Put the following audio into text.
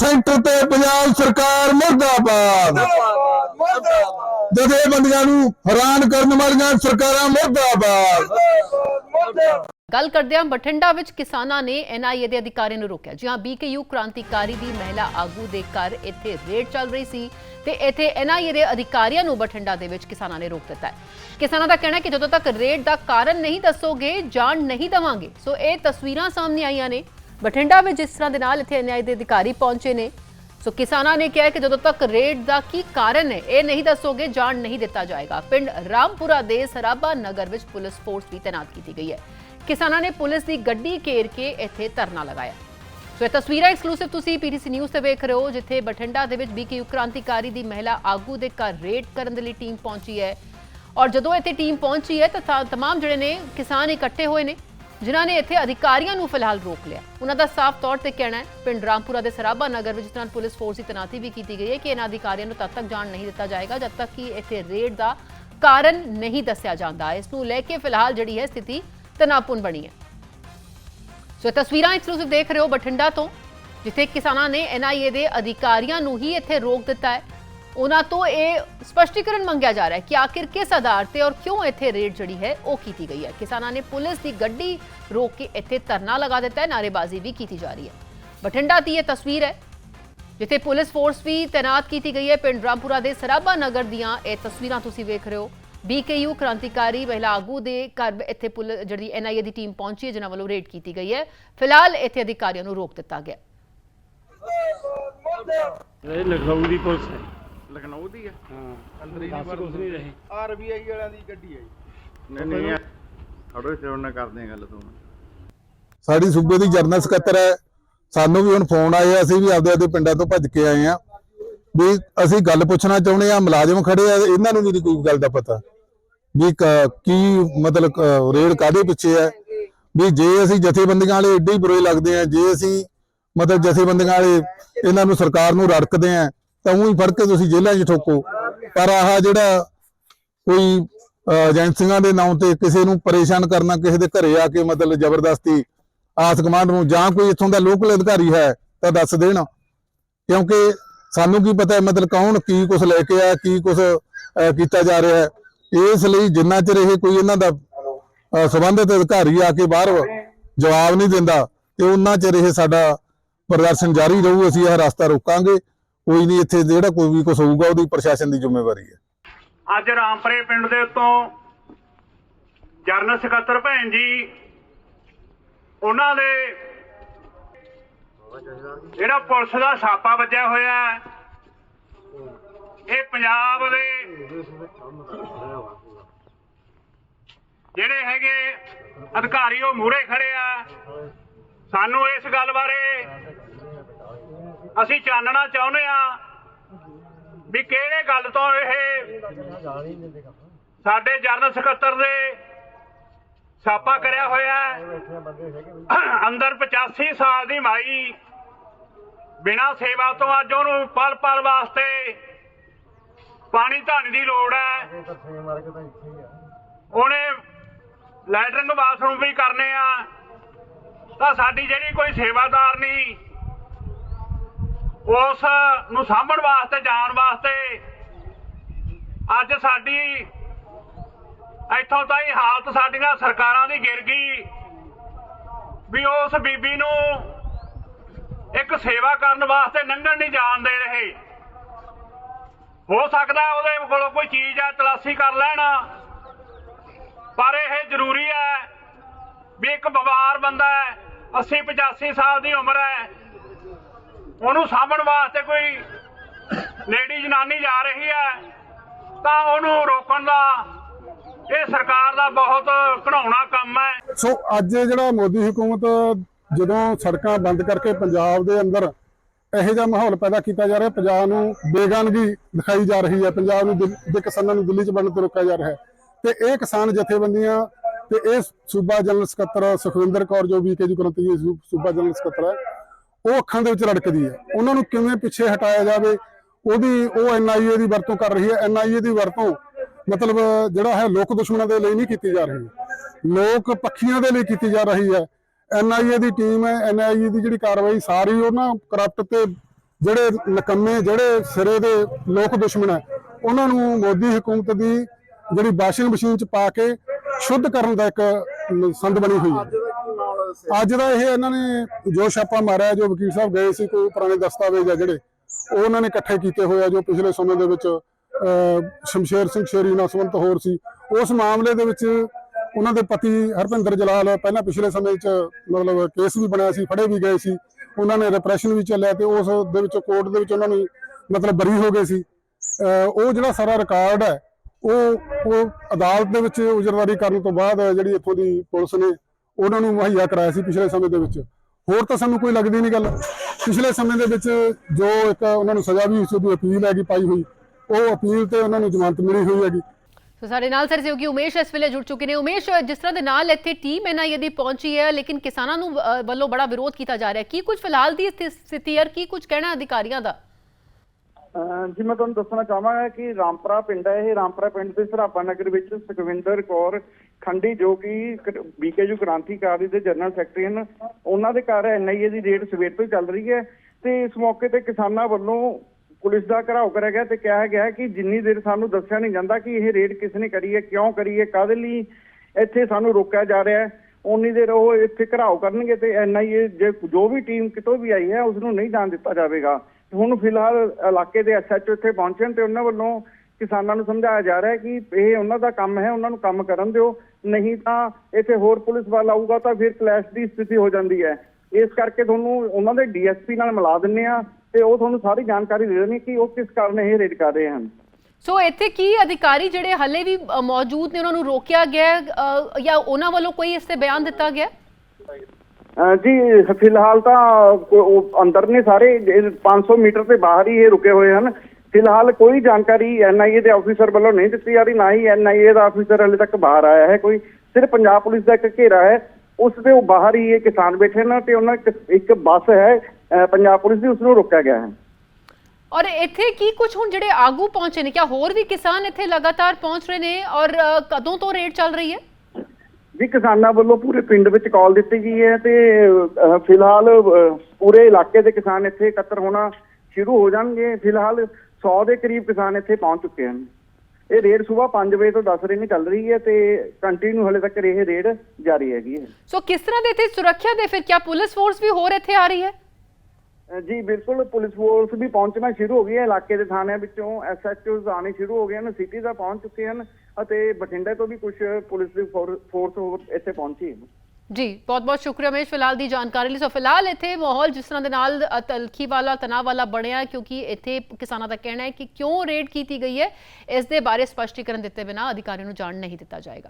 Centre ਤੇ ਪੰਜਾਬ ਸਰਕਾਰ ਮੁਰਦਾਬਾਦ। ਜਥੇਬੰਦੀਆਂ ਨੂੰ ਹੈਰਾਨ ਕਰਨ ਵਾਲੀਆਂ ਸਰਕਾਰਾਂ ਮੁਰਦਾਬਾਦ। ਗੱਲ ਕਰਦੇ ਹਾਂ ਬਠਿੰਡਾ ਵਿੱਚ ਕਿਸਾਨਾਂ ਨੇ ਐਨਆਈਏ ਦੇ ਅਧਿਕਾਰੀਆਂ ਨੂੰ ਰੋਕਿਆ। ਜੀ ਹਾਂ ਬੀਕੇਯੂ ਕ੍ਰਾਂਤੀਕਾਰੀ ਦੀ ਮਹਿਲਾ ਆਗੂ ਦੇ ਘਰ ਇੱਥੇ ਰੇਡ ਚੱਲ ਰਹੀ ਸੀ ਤੇ ਇੱਥੇ ਐਨਆਈਏ ਦੇ ਅਧਿਕਾਰੀਆਂ ਨੂੰ ਬਠਿੰਡਾ ਦੇ ਵਿੱਚ ਕਿਸਾਨਾਂ ਨੇ ਰੋਕ ਦਿੱਤਾ ਹੈ। ਕਿਸਾਨਾਂ ਦਾ ਕਹਿਣਾ ਹੈ ਕਿ ਜਦੋਂ ਤੱਕ ਰੇਡ ਦਾ ਕਾਰਨ ਨਹੀਂ ਦੱਸੋਗੇ ਜਾਣ ਨਹੀਂ ਦਵਾਂਗੇ। ਸੋ ਇਹ ਤਸਵੀਰਾਂ ਸਾਹਮਣੇ ਆਈਆਂ ਨੇ। ਬਠਿੰਡਾ ਵਿੱਚ ਜਿਸ ਤਰ੍ਹਾਂ ਦੇ ਨਾਲ ਇੱਥੇ ਐਨਆਈਏ ਦੇ ਅਧਿਕਾਰੀ ਪਹੁੰਚੇ ਨੇ। ਸੋ ਕਿਸਾਨਾਂ ਨੇ ਕਿਹਾ ਕਿ ਜਦੋਂ ਤੱਕ ਰੇਡ ਦਾ ਕੀ ਕਾਰਨ ਹੈ, ਇਹ ਨਹੀਂ ਦੱਸੋਗੇ, ਜਾਣ ਨਹੀਂ ਦਿੱਤਾ ਜਾਏਗਾ। ਪਿੰਡ ਰਾਮਪੁਰਾ ਦੇ ਸਰਾਬਾ ਨਗਰ ਵਿੱਚ ਪੁਲਿਸ ਫੋਰਸ ਵੀ ਤਾਇਨਾਤ ਕੀਤੀ ਗਈ ਹੈ। ਕਿਸਾਨਾਂ ਨੇ ਪੁਲਿਸ ਦੀ ਗੱਡੀ ਘੇਰ ਕੇ ਇੱਥੇ ਧਰਨਾ ਲਗਾਇਆ। ਸੋ ਇਹ ਤਸਵੀਰਾਂ ਐਕਸਕਲੂਸਿਵ ਤੁਸੀਂ ਪੀਟੀਸੀ ਨਿਊਜ਼ ਤੇ ਵੇਖ ਰਹੇ ਹੋ, ਜਿੱਥੇ ਬਠਿੰਡਾ ਦੇ ਵਿੱਚ ਬੀਕੇਯੂ ਕ੍ਰਾਂਤੀਕਾਰੀ ਦੀ ਮਹਿਲਾ ਆਗੂ ਦੇ ਘਰ ਰੇਡ ਕਰਨ ਦੇ ਲਈ ਟੀਮ ਪਹੁੰਚੀ ਹੈ। ਔਰ ਜਦੋਂ ਇੱਥੇ ਟੀਮ ਪਹੁੰਚੀ ਹੈ, ਤਾਂ ਤਾ- ਤਮਾਮ ਜਿਹੜੇ ਨੇ ਕਿਸਾਨ ਇਕੱਠੇ ਹੋਏ ਨੇ। ਜਿਨ੍ਹਾਂ ਨੇ ਇੱਥੇ ਅਧਿਕਾਰੀਆਂ ਨੂੰ ਫਿਲਹਾਲ ਰੋਕ ਲਿਆ। ਉਹਨਾਂ ਦਾ ਸਾਫ਼ ਤੌਰ ਤੇ ਕਹਿਣਾ ਹੈ, ਪਿੰਡ ਰਾਮਪੁਰਾ ਦੇ ਸਰਾਬਾ ਨਗਰ ਵਿੱਚ ਜਿਸ ਪੁਲਿਸ ਫੋਰਸ ਦੀ ਤੈਨਾਤੀ ਵੀ ਕੀਤੀ ਗਈ ਹੈ ਕਿ ਇਹਨਾਂ ਅਧਿਕਾਰੀਆਂ ਨੂੰ ਤਦ ਤੱਕ ਜਾਣ ਨਹੀਂ ਦਿੱਤਾ ਜਾਏਗਾ ਜਦ ਤੱਕ ਕਿ ਇੱਥੇ ਰੇਡ ਦਾ ਕਾਰਨ ਨਹੀਂ ਦੱਸਿਆ ਜਾਂਦਾ। ਇਸ ਨੂੰ ਲੈ ਕੇ ਫਿਲਹਾਲ ਜਿਹੜੀ ਹੈ ਸਥਿਤੀ ਤਣਾਅਪੂਰਨ ਬਣੀ ਹੈ। ਸੋ ਇਹ ਤਸਵੀਰਾਂ ਐਕਸਕਲੂਸਿਵ ਦੇਖ ਰਹੇ ਹੋ ਬਠਿੰਡਾ ਤੋਂ, ਜਿੱਥੇ ਕਿਸਾਨਾਂ ਨੇ ਐਨਆਈਏ ਦੇ ਅਧਿਕਾਰੀਆਂ ਨੂੰ ਹੀ ਇੱਥੇ ਰੋਕ ਦਿੱਤਾ ਹੈ। ਉਹਨਾਂ ਤੋਂ ਇਹ ਸਪਸ਼ਟੀਕਰਨ ਮੰਗਿਆ ਜਾ ਰਿਹਾ ਹੈ ਕਿ ਆਖਿਰ ਕਿਸ ਆਧਾਰ ਤੇ ਔਰ ਕਿਉਂ ਇੱਥੇ ਰੇਡ ਜਿਹੜੀ ਹੈ ਉਹ ਕੀਤੀ ਗਈ ਹੈ? ਕਿਸਾਨਾਂ ਨੇ ਪੁਲਿਸ ਦੀ ਗੱਡੀ ਰੋਕ ਕੇ ਇੱਥੇ ਧਰਨਾ ਲਗਾ ਦਿੱਤਾ ਹੈ ਨਾਰੇਬਾਜ਼ੀ ਵੀ ਕੀਤੀ ਜਾ ਰਹੀ ਹੈ। ਬਠਿੰਡਾ ਦੀ ਇਹ ਤਸਵੀਰ ਹੈ, ਜਿੱਥੇ ਪੁਲਿਸ ਫੋਰਸ ਵੀ ਤਾਇਨਾਤ ਕੀਤੀ ਗਈ ਹੈ। ਪਿੰਡ ਰਾਮਪੁਰਾ ਦੇ ਸਰਾਬਾ ਨਗਰ ਦੀਆਂ ਇਹ ਤਸਵੀਰਾਂ ਤੁਸੀਂ ਵੇਖ ਰਹੇ ਹੋ। ਬੀਕੇਯੂ ਕ੍ਰਾਂਤੀਕਾਰੀ ਮਹਿਲਾ ਆਗੂ ਦੇ ਘਰ ਇੱਥੇ ਪੁਲਿਸ ਜਿਹੜੀ ਐਨਆਈਏ ਦੀ ਟੀਮ ਪਹੁੰਚੀ ਹੈ, ਜਿਨ੍ਹਾਂ ਵੱਲੋਂ ਰੇਡ ਕੀਤੀ ਗਈ ਹੈ। ਫਿਲਹਾਲ ਇੱਥੇ ਅਧਿਕਾਰੀਆਂ ਨੂੰ ਰੋਕ ਦਿੱਤਾ ਗਿਆ। ਇਹ ਲਖਨਊ ਦੀ ਪੁਲਿਸ ਹੈ। ਲਖਨਊ ਦੀ ਹੈ ਹਾਂ। ਅੰਦਰ ਹੀ ਕੁਝ ਨਹੀਂ ਰਹੇ। ਆਰਬੀਆਈ ਵਾਲਿਆਂ ਦੀ ਗੱਡੀ ਹੈ ਜੀ। ਨਹੀਂ ਨਹੀਂ ਖੜੋ ਤੇ ਉਹਨਾਂ ਕਰਦੇ ਆ ਗੱਲ ਤੋਂ ਸਾਡੀ ਸੂਬੇ ਦੀ ਜਰਨਲ ਸਕੱਤਰ ਹੈ। ਸਾਨੂੰ ਵੀ ਹੁਣ ਫੋਨ ਆਏ ਆ, ਅਸੀਂ ਵੀ ਆਪਦੇ ਆਪਦੇ ਪਿੰਡਾਂ ਤੋਂ ਭੱਜ ਕੇ ਆਏ ਆ। ਵੀ ਅਸੀਂ ਗੱਲ ਪੁੱਛਣਾ ਚਾਹੁੰਦੇ ਆ ਮੁਲਾਜ਼ਮ ਖੜੇ ਆ ਇਹਨਾਂ ਨੂੰ ਵੀ ਨਹੀਂ ਕੋਈ ਗੱਲ ਦਾ ਪਤਾ। ਵੀ ਕ- ਮਤਲਬ ਰੇਡ ਕਾਦੇ ਪਿੱਛੇ ਹੈ? ਵੀ ਜੇ ਅਸੀਂ ਜਥੇਬੰਦੀਆਂ ਵਾਲੇ ਏਡੇ ਹੀ ਬੁਰੇ ਲੱਗਦੇ ਆ ਜੇ ਅਸੀਂ ਮਤਲਬ ਜਥੇਬੰਦੀਆਂ ਵਾਲੇ ਇਹਨਾਂ ਨੂੰ ਸਰਕਾਰ ਨੂੰ ਰੜਕਦੇ ਆ ਤਾਂ ਉਹੀ ਫੜ ਕੇ ਤੁਸੀਂ ਜੇਲ੍ਹਾਂ 'ਚ ਠੋਕੋ। ਪਰ ਆਹ ਜਿਹੜਾ ਕੋਈ ਏਜੰਸੀਆਂ ਦੇ ਨਾਂ ਤੇ ਕਿਸੇ ਨੂੰ ਪਰੇਸ਼ਾਨ ਕਰਨਾ ਕਿਸੇ ਦੇ ਘਰੇ ਆ ਕੇ ਮਤਲਬ ਜ਼ਬਰਦਸਤੀ ਆਸ ਕਮਾਂਡ ਨੂੰ ਜਾਂ ਕੋਈ ਇੱਥੋਂ ਦਾ ਲੋਕਲ ਅਧਿਕਾਰੀ ਹੈ ਤਾਂ ਦੱਸ ਦੇਣ। ਕਿਉਂਕਿ ਸਾਨੂੰ ਕੀ ਪਤਾ ਮਤਲਬ ਕੌਣ ਕੀ ਕੁਝ ਲੈ ਕੇ ਆਇਆ ਕੀ ਕੁਝ ਕੀਤਾ ਜਾ ਰਿਹਾ ਹੈ। ਇਸ ਲਈ ਜਿੰਨਾ ਚਿਰ ਇਹ ਕੋਈ ਇਹਨਾਂ ਦਾ ਅਹ, ਸੰਬੰਧਿਤ ਅਧਿਕਾਰੀ ਆ ਕੇ ਬਾਹਰ ਜਵਾਬ ਨਹੀਂ ਦਿੰਦਾ ਤੇ ਉਹਨਾਂ ਚਿਰ ਇਹ ਸਾਡਾ ਪ੍ਰਦਰਸ਼ਨ ਜਾਰੀ ਰਹੂ ਅਸੀਂ ਇਹ ਰਸਤਾ ਰੋਕਾਂਗੇ। ਕੋਈ ਨਹੀਂ ਇੱਥੇ ਜਿਹੜਾ ਕੋਈ ਵੀ ਕੁਝ ਹੋਊਗਾ, ਉਹਦੀ ਪ੍ਰਸ਼ਾਸਨ ਦੀ ਜ਼ਿੰਮੇਵਾਰੀ ਹੈ। ਅੱਜ ਰਾਮਪਰੇ ਪਿੰਡ ਦੇ ਉੱਤੋਂ ਜਰਨਲ ਸਕੱਤਰ ਭੈਣ ਜੀ, ਉਹਨਾਂ ਦੇ ਜਿਹੜਾ ਪੁਲਿਸ ਦਾ ਛਾਪਾ ਵੱਜਿਆ ਹੋਇਆ ਇਹ ਪੰਜਾਬ ਦੇ ਜਿਹੜੇ ਹੈਗੇ ਅਧਿਕਾਰੀ ਉਹ ਮੂਹਰੇ ਖੜੇ ਆ। ਸਾਨੂੰ ਇਸ ਗੱਲ ਬਾਰੇ ਅਸੀਂ ਚਾਨਣਾ ਚਾਹੁੰਦੇ ਆ ਵੀ ਕਿਹੜੇ ਗੱਲ ਤੋਂ ਇਹ ਸਾਡੇ ਜਨਰਲ ਸਕੱਤਰ ਦੇ ਛਾਪਾ ਕਰਿਆ ਹੋਇਆ ਅੰਦਰ 85 ਸਾਲ ਦੀ ਮਾਈ ਬਿਨਾ ਸੇਵਾ ਤੋਂ ਅੱਜ ਉਹਨੂੰ ਪਲ ਪਲ ਵਾਸਤੇ ਪਾਣੀ ਧਾਣੀ ਦੀ ਲੋੜ ਹੈ। ਉਹਨੇ ਲੈਟਰਿੰਗ ਬਾਥਰੂਮ ਵੀ ਕਰਨੇ ਆ। ਤਾਂ ਸਾਡੀ ਜਿਹੜੀ ਕੋਈ ਸੇਵਾਦਾਰ ਨਹੀਂ ਉਸ ਨੂੰ ਸਾਂਭਣ ਵਾਸਤੇ, ਜਾਣ ਵਾਸਤੇ ਅੱਜ ਸਾਡੀ ਇੱਥੋਂ ਤਾਈਂ ਹਾਲਤ ਸਾਡੀਆਂ ਸਰਕਾਰਾਂ ਦੀ ਗਿਰ ਗਈ ਵੀ ਉਸ ਬੀਬੀ ਨੂੰ ਇੱਕ ਸੇਵਾ ਕਰਨ ਵਾਸਤੇ ਲੰਘਣ ਨਹੀਂ ਜਾਣ ਦੇ ਰਹੇ। ਹੋ ਸਕਦਾ ਉਹਦੇ ਕੋਲੋਂ ਕੋਈ ਚੀਜ਼ ਹੈ ਤਲਾਸ਼ੀ ਕਰ ਲੈਣ। ਪਰ ਇਹ ਜ਼ਰੂਰੀ ਹੈ ਵੀ ਇੱਕ ਬਿਮਾਰ ਬੰਦਾ ਹੈ 80 85 ਸਾਲ ਦੀ ਉਮਰ ਹੈ ਉਹਨੂੰ ਸਾਂਭਣ ਵਾਸਤੇ ਕੋਈ ਲੇਡੀ ਜਨਾਨੀ ਜਾ ਰਹੀ ਹੈ, ਤਾਂ ਉਹਨੂੰ ਰੋਕਣ ਦਾ, ਇਹ ਸਰਕਾਰ ਦਾ ਬਹੁਤ ਘਣਾਉਣਾ ਕੰਮ ਹੈ। ਸੋ ਅੱਜ ਜਿਹੜਾ ਮੋਦੀ ਹਕੂਮਤ ਜਦੋਂ ਸੜਕਾਂ ਬੰਦ ਕਰਕੇ ਪੰਜਾਬ ਦੇ ਅੰਦਰ ਇਹੋ ਜਿਹਾ ਮਾਹੌਲ ਪੈਦਾ ਕੀਤਾ ਜਾ ਰਿਹਾ, ਪੰਜਾਬ ਨੂੰ ਬੇਗਾਨਗੀ ਦਿਖਾਈ ਜਾ ਰਹੀ ਹੈ, ਪੰਜਾਬ ਨੂੰ ਦੇ ਕਿਸਾਨਾਂ ਨੂੰ ਦਿੱਲੀ 'ਚ ਬਣਨ ਤੋਂ ਰੋਕਿਆ ਜਾ ਰਿਹਾ ਹੈ। ਤੇ ਇਹ ਕਿਸਾਨ ਜਥੇਬੰਦੀਆਂ ਤੇ ਇਹ ਸੂਬਾ ਜਨਰਲ ਸਕੱਤਰ ਸੁਖਵਿੰਦਰ ਕੌਰ ਜੋ ਵੀ ਕੇਜੀ ਕੁਰੰਤੀ ਦੀ ਸੂਬਾ ਜਨਰਲ ਸਕੱਤਰ ਹੈ ਉਹ ਅੱਖਾਂ ਦੇ ਵਿੱਚ ਰੜਕਦੀ ਹੈ। ਉਹਨਾਂ ਨੂੰ ਕਿਵੇਂ ਪਿੱਛੇ ਹਟਾਇਆ ਜਾਵੇ, ਉਹਦੀ ਉਹ ਐਨਆਈਏ ਦੀ ਵਰਤੋਂ ਕਰ ਰਹੀ ਹੈ। ਐਨਆਈਏ ਦੀ ਵਰਤੋਂ ਮਤਲਬ ਜਿਹੜਾ ਹੈ ਲੋਕ ਦੁਸ਼ਮਣਾਂ ਦੇ ਲਈ ਨਹੀਂ ਕੀਤੀ ਜਾ ਰਹੀ। ਲੋਕ ਪੱਖੀਆਂ ਦੇ ਲਈ ਕੀਤੀ ਜਾ ਰਹੀ ਹੈ। ਐਨਆਈਏ ਦੀ ਟੀਮ ਹੈ ਐਨਆਈਏ ਦੀ ਜਿਹੜੀ ਕਾਰਵਾਈ ਸਾਰੀ ਉਹਨਾਂ ਕਰਪਟ ਤੇ ਜਿਹੜੇ ਨਕੰਮੇ, ਜਿਹੜੇ ਸਿਰੇ ਦੇ ਲੋਕ ਦੁਸ਼ਮਣ ਹੈ, ਉਹਨਾਂ ਨੂੰ ਮੋਦੀ ਹਕੂਮਤ ਦੀ ਜਿਹੜੀ ਵਾਸ਼ਿੰਗ ਮਸ਼ੀਨ ਚ ਪਾ ਕੇ ਸ਼ੁੱਧ ਕਰਨ ਦਾ ਇੱਕ ਸੰਦ ਬਣੀ ਹੋਈ ਹੈ। ਅੱਜ ਦਾ ਇਹ ਇਹਨਾਂ ਨੇ ਜੋ ਛਾਪਾ ਮਾਰਿਆ ਜੋ ਵਕੀਲ ਸਾਹਿਬ ਗਏ ਸੀ ਕੋਈ ਪੁਰਾਣੇ ਦਸਤਾਵੇਜ਼ ਆ ਜਿਹੜੇ ਉਹ ਉਹਨਾਂ ਨੇ ਇਕੱਠੇ ਕੀਤੇ ਹੋਏ ਆ ਜੋ ਪਿਛਲੇ ਸਮੇਂ ਦੇ ਵਿੱਚ ਸ਼ਮਸ਼ੇਰ ਸਿੰਘ ਸ਼ੇਰੀ ਨਾਲ ਸੰਬੰਧਿਤ ਹੋਰ ਸੀ। ਉਸ ਮਾਮਲੇ ਦੇ ਵਿੱਚ ਉਹਨਾਂ ਦੇ ਪਤੀ ਹਰਪਿੰਦਰ ਜਲਾਲ ਪਹਿਲਾਂ ਪਿਛਲੇ ਸਮੇਂ 'ਚ ਮਤਲਬ ਕੇਸ ਵੀ ਬਣਿਆ ਸੀ ਫੜੇ ਵੀ ਗਏ ਸੀ। ਉਹਨਾਂ ਨੇ ਰਿਪਰੈਸ਼ਨ ਵੀ ਚੱਲਿਆ ਤੇ ਉਸ ਦੇ ਵਿੱਚ ਕੋਰਟ ਦੇ ਵਿੱਚ ਉਹਨਾਂ ਨੂੰ ਮਤਲਬ ਬਰੀ ਹੋ ਗਏ ਸੀ। ਅਹ, ਉਹ ਜਿਹੜਾ ਸਾਰਾ ਰਿਕਾਰਡ ਹੈ ਉਹ ਉਹ ਅਦਾਲਤ ਦੇ ਵਿੱਚ ਉਜਰਦਾਰੀ ਕਰਨ ਤੋਂ ਬਾਅਦ ਜਿਹੜੀ ਇੱਥੋਂ ਦੀ ਪੁਲਿਸ ਨੇ ਉਹਨਾਂ ਨੂੰ ਮੁਹੱਈਆ ਕਰਾਇਆ ਸੀ ਪਿਛਲੇ ਸਮੇਂ ਦੇ ਵਿੱਚ। ਹੋਰ ਤਾਂ ਸਾਨੂੰ ਕੋਈ ਲੱਗਦੀ ਨਹੀਂ ਗੱਲ। ਪਿਛਲੇ ਸਮੇਂ ਦੇ ਵਿੱਚ ਜੋ ਇੱਕ ਉਹਨਾਂ ਨੂੰ ਸਜ਼ਾ ਵੀ ਉਸ ਦੀ ਅਪੀਲ ਹੈਗੀ ਪਾਈ ਹੋਈ, ਉਹ ਅਪੀਲ ਤੇ ਉਹਨਾਂ ਨੂੰ ਜ਼ਮਾਨਤ ਮਿਲੀ ਹੋਈ ਹੈਗੀ। ਸੋ ਸਾਡੇ ਨਾਲ ਸਰ ਉਮੇਸ਼ ਇਸ ਵੇਲੇ ਜੁੜ ਚੁੱਕੇ ਨੇ। ਉਮੇਸ਼, ਜਿਸ ਤਰ੍ਹਾਂ ਦੇ ਨਾਲ ਇੱਥੇ ਟੀਮ ਐਨਆਈਏ ਦੀ ਪਹੁੰਚੀ ਹੈ, ਲੇਕਿਨ ਕਿਸਾਨਾਂ ਨੂੰ ਵੱਲੋਂ ਬੜਾ ਵਿਰੋਧ ਕੀਤਾ ਜਾ ਰਿਹਾ ਕੀ ਕੁਝ ਫਿਲਹਾਲ ਦੀ ਸਥਿਤੀ ਹੈ ਕੀ ਕੁਝ ਕਹਿਣਾ ਅਧਿਕਾਰੀਆਂ ਦਾ? ਜੀ, ਮੈਂ ਤੁਹਾਨੂੰ ਦੱਸਣਾ ਚਾਹਾਂਗਾ ਕਿ ਰਾਮਪੁਰਾ ਪਿੰਡ ਹੈ ਇਹ। ਰਾਮਪੁਰਾ ਪਿੰਡ ਦੇ ਸਰਾਭਾ ਨਗਰ ਵਿੱਚ ਸੁਖਵਿੰਦਰ ਕੌਰ ਖੰਡੀ, ਜੋ ਕਿ ਬੀਕੇਯੂ ਕ੍ਰਾਂਤੀਕਾਰੀ ਦੇ ਜਨਰਲ ਸੈਕਟਰੀ ਹਨ, ਉਹਨਾਂ ਦੇ ਘਰ ਐਨਆਈਏ ਦੀ ਰੇਡ ਸਵੇਰ ਤੋਂ ਹੀ ਚੱਲ ਰਹੀ ਹੈ ਤੇ ਇਸ ਮੌਕੇ ਤੇ ਕਿਸਾਨਾਂ ਵੱਲੋਂ ਪੁਲਿਸ ਦਾ ਘਰਾਓ ਕਰਿਆ ਗਿਆ ਤੇ ਕਿਹਾ ਗਿਆ ਕਿ ਜਿੰਨੀ ਦੇਰ ਸਾਨੂੰ ਦੱਸਿਆ ਨਹੀਂ ਜਾਂਦਾ ਕਿ ਇਹ ਰੇਡ ਕਿਸ ਨੇ ਕਰੀ ਹੈ, ਕਿਉਂ ਕਰੀ ਹੈ, ਕਾਹਦੇ ਲਈ ਇੱਥੇ ਸਾਨੂੰ ਰੋਕਿਆ ਜਾ ਰਿਹਾ ਹੈ ਉਨੀ ਦੇਰ ਉਹ ਇੱਥੇ ਘਰਾਓ ਕਰਨਗੇ ਤੇ ਐਨਆਈਏ ਜੇ ਜੋ ਵੀ ਟੀਮ ਕਿਤੋਂ ਵੀ ਆਈ ਹੈ ਉਸ ਨੂੰ ਨਹੀਂ ਜਾਣ ਦਿੱਤਾ ਜਾਵੇਗਾ। ਹੁਣ ਫਿਲਹਾਲ ਇਲਾਕੇ ਦੇ ਐਸਐਚਓ ਇੱਥੇ ਪਹੁੰਚੇ ਹਨ ਤੇ ਉਹਨਾਂ ਵੱਲੋਂ ਕਿਸਾਨਾਂ ਨੂੰ ਸਮਝਾਇਆ ਜਾ ਰਿਹਾ ਹੈ ਕਿ ਇਹ ਉਹਨਾਂ ਦਾ ਕੰਮ ਹੈ, ਉਹਨਾਂ ਨੂੰ ਕੰਮ ਕਰਨ ਦਿਓ। ਨਹੀਂ ਤਾਂ ਇੱਥੇ ਹੋਰ ਪੁਲਿਸ ਵਾਲਾ ਆਊਗਾ ਤਾਂ ਫਿਰ ਕਲੈਸ਼ ਦੀ ਸਥਿਤੀ ਹੋ ਜਾਂਦੀ ਹੈ। ਇਸ ਕਰਕੇ ਤੁਹਾਨੂੰ ਉਹਨਾਂ ਦੇ ਡੀਐਸਪੀ ਨਾਲ ਮਿਲਾ ਦਿੰਨੇ ਆ ਤੇ ਉਹ ਤੁਹਾਨੂੰ ਸਾਰੀ ਜਾਣਕਾਰੀ ਦੇ ਦੇਣਗੇ ਕਿ ਉਹ ਕਿਸ ਕਾਰਨ ਇਹ ਰੇਡ ਕਰ ਰਹੇ ਹਨ। ਸੋ ਇੱਥੇ ਕੀ ਅਧਿਕਾਰੀ ਜਿਹੜੇ ਹੱਲੇ ਵੀ ਮੌਜੂਦ ਨੇ, ਉਹਨਾਂ ਨੂੰ ਰੋਕਿਆ ਗਿਆ ਜਾਂ ਉਹਨਾਂ ਵੱਲੋਂ ਕੋਈ ਇਸ ਤੇ ਬਿਆਨ ਦਿੱਤਾ ਗਿਆ ਜੀ, ਫਿਲਹਾਲ ਤਾਂ ਕੋ- ਅੰਦਰ ਨੇ ਸਾਰੇ 500 ਮੀਟਰ ਦੇ ਬਾਹਰ ਹੀ ਇਹ ਰੁਕੇ ਹੋਏ ਹਨ। ਫਿਲਹਾਲ ਕੋਈ ਜਾਣਕਾਰੀ ਐਨਆਈਏ ਦੇ ਆਫੀਸਰ ਵੱਲੋਂ ਨਹੀਂ ਦਿੱਤੀ ਜਾ ਰਹੀ, ਨਾ ਹੀ ਐਨਆਈਏ ਦਾ ਆਫੀਸਰ ਹਲੇ ਤੱਕ ਬਾਹਰ ਆਇਆ ਹੈ ਕੋਈ। ਸਿਰਫ ਪੰਜਾਬ ਪੁਲਿਸ ਦਾ ਇੱਕ ਘੇਰਾ ਹੈ। ਉਸ ਦੇ ਉਹ ਬਾਹਰ ਹੀ ਇਹ ਕਿਸਾਨ ਬੈਠੇ ਨੇ ਤੇ ਉਹਨਾਂ ਇੱਕ- ਬੱਸ ਹੈ ਪੰਜਾਬ ਪੁਲਿਸ ਦੀ, ਉਸ ਨੂੰ ਰੋਕਿਆ ਗਿਆ ਹੈ। ਔਰ ਇੱਥੇ ਕੀ ਕੁਝ ਹੁਣ ਜਿਹੜੇ ਆਗੂ ਪਹੁੰਚੇ ਨੇ? ਕਿਆ ਹੋਰ ਵੀ ਕਿਸਾਨ ਇੱਥੇ ਲਗਾਤਾਰ ਪਹੁੰਚ ਰਹੇ ਨੇ ਔਰ ਕਦੋਂ ਤੋਂ ਰੇਡ ਚੱਲ ਰਹੀ ਹੈ? ਜੀ ਕਿਸਾਨਾਂ ਵੱਲੋਂ ਪੂਰੇ ਪਿੰਡ ਵਿੱਚ ਕਾਲ ਦਿੱਤੀ ਗਈ ਹੈ ਤੇ ਫਿਲਹਾਲ ਪੂਰੇ ਇਲਾਕੇ ਦੇ ਕਿਸਾਨ ਇੱਥੇ ਇਕੱਤਰ ਹੋਣਾ ਸ਼ੁਰੂ ਹੋ ਜਾਣਗੇ। ਫਿਲਹਾਲ 100 ਦੇ ਕਰੀਬ ਕਿਸਾਨ ਇੱਥੇ ਪਹੁੰਚ ਚੁੱਕੇ ਹਨ। ਇਹ ਰੇਡ ਸਵੇਰ 5 ਵਜੇ ਤੋਂ 10 ਵਜੇ ਨਹੀਂ ਚੱਲ ਰਹੀ ਹੈ ਤੇ ਕੰਟੀਨਿਊ ਹਲੇ ਤੱਕ ਇਹ ਰੇਡ ਜਾਰੀ ਹੈਗੀ ਹੈ। ਸੋ ਕਿਸ ਤਰ੍ਹਾਂ ਦੇ ਇੱਥੇ ਸੁਰੱਖਿਆ ਦੇ ਫਿਰ ਕਿਆ ਪੁਲਿਸ ਫੋਰਸ ਵੀ ਹੋਰ ਇੱਥੇ ਆ ਰਹੀ ਹੈ? ਜੀ, ਬਿਲਕੁਲ, ਪੁਲਿਸ ਫੋਰਸ ਵੀ ਪਹੁੰਚਣਾ ਸ਼ੁਰੂ ਹੋ ਗਈ ਹੈ, ਇਲਾਕੇ ਦੇ ਥਾਣਿਆਂ ਵਿੱਚੋਂ ਐਸਐਚਓਜ਼ ਆਣੇ ਸ਼ੁਰੂ ਹੋ ਗਏ ਹਨ ਸਿਟੀ ਦਾ ਪਹੁੰਚ ਚੁੱਕੇ ਹਨ ਅਤੇ ਬਠਿੰਡੇ ਤੋਂ ਵੀ ਕੁਝ ਪੁਲਿਸ ਦੀ ਫੋਰਸ ਇੱਥੇ ਪਹੁੰਚੀ ਹੈ। ਜੀ, ਬਹੁਤ ਬਹੁਤ ਸ਼ੁਕਰੀਆ ਉਮੇਸ਼ ਫਿਲਹਾਲ ਦੀ ਜਾਣਕਾਰੀ ਲਈ। ਸੋ ਫਿਲਹਾਲ ਇੱਥੇ ਮਾਹੌਲ ਜਿਸ ਤਰ੍ਹਾਂ ਦੇ ਨਾਲ ਤਲਖੀ ਵਾਲਾ, ਤਣਾਅ ਵਾਲਾ ਬਣਿਆ ਕਿਉਂਕਿ ਇੱਥੇ ਕਿਸਾਨਾਂ ਦਾ ਕਹਿਣਾ ਹੈ ਕਿ ਕਿਉਂ ਰੇਡ ਕੀਤੀ ਗਈ ਹੈ, ਇਸ ਦੇ ਬਾਰੇ ਸਪਸ਼ਟੀਕਰਨ ਦਿੱਤੇ ਬਿਨਾਂ ਅਧਿਕਾਰੀਆਂ ਨੂੰ ਜਾਣ ਨਹੀਂ ਦਿੱਤਾ ਜਾਏਗਾ।